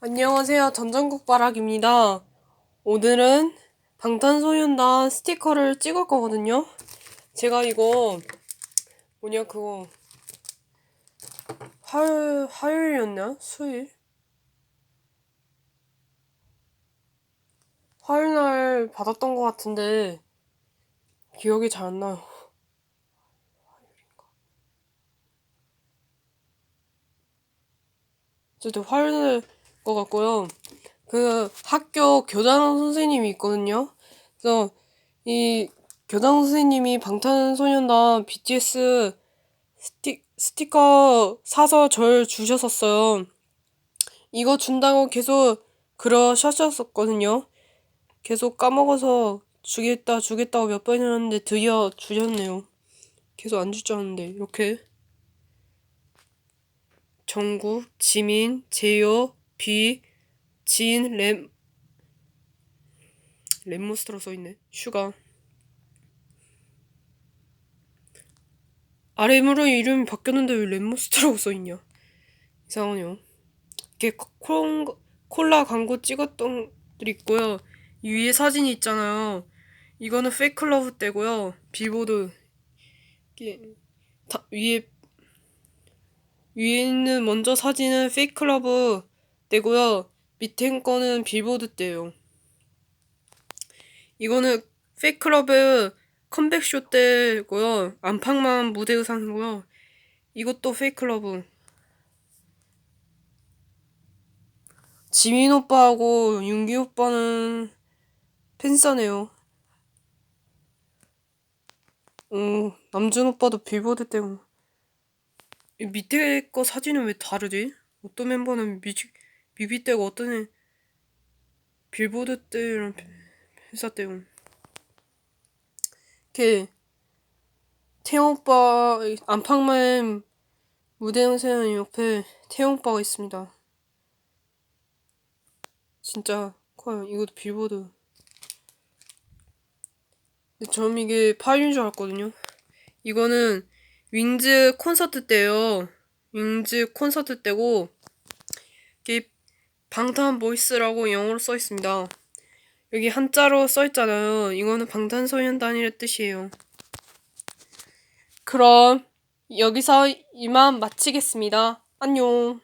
안녕하세요. 전전국바락입니다. 오늘은 방탄소년단 스티커를 찍을 거거든요. 제가 이거 뭐냐 그거 화요일 화요일이었나? 수요일? 화요일 날 받았던 것 같은데 기억이 잘 안 나요. 어쨌든 화요일 것 같고요. 그 학교 교장 선생님이 있거든요. 그래서 이 교장 선생님이 방탄소년단 BTS 스티, 스티커 사서 절 주셨었어요. 이거 준다고 계속 그러셨었거든요. 계속 까먹어서 주겠다 주겠다고 몇 번 했는데 드디어 주셨네요. 계속 안 줄 줄 알았는데 이렇게 정국, 지민, 제요, 비, 진, 램 램몬스터로 써있네. 슈가 아래으로 이름이 바뀌었는데 왜 램몬스터라고 써있냐. 이상하네요. 이렇게 콩, 콜라 광고 찍었던 들 있고요. 이 위에 사진이 있잖아요. 이거는 페이클러브 때고요. 빌보드 이게 다 위에 위에 있는 먼저 사진은 페이클러브 때고요. 밑에 거는 빌보드 때요. 이거는 페이클러브 컴백쇼 때고요. 안팡만 무대 의상이고요. 이것도 페이클러브. 지민 오빠하고 윤기 오빠는 팬싸네요. 어, 남준 오빠도 빌보드 때문에. 이 밑에 거 사진은 왜 다르지? 어떤 멤버는 뮤직, 뮤비 때고 어떤 애 빌보드 때랑 회사 때고 이렇게 태영 오빠 안팡만 무대 영상 옆에 태영 오빠가 있습니다. 진짜 커요. 이것도 빌보드. 근데 전 이게 파일인 줄 알았거든요. 이거는 윙즈 콘서트 때요. 윙즈 콘서트 때고 이게 방탄 보이스라고 영어로 써 있습니다. 여기 한자로 써 있잖아요. 이거는 방탄소년단이란 뜻이에요. 그럼 여기서 이만 마치겠습니다. 안녕.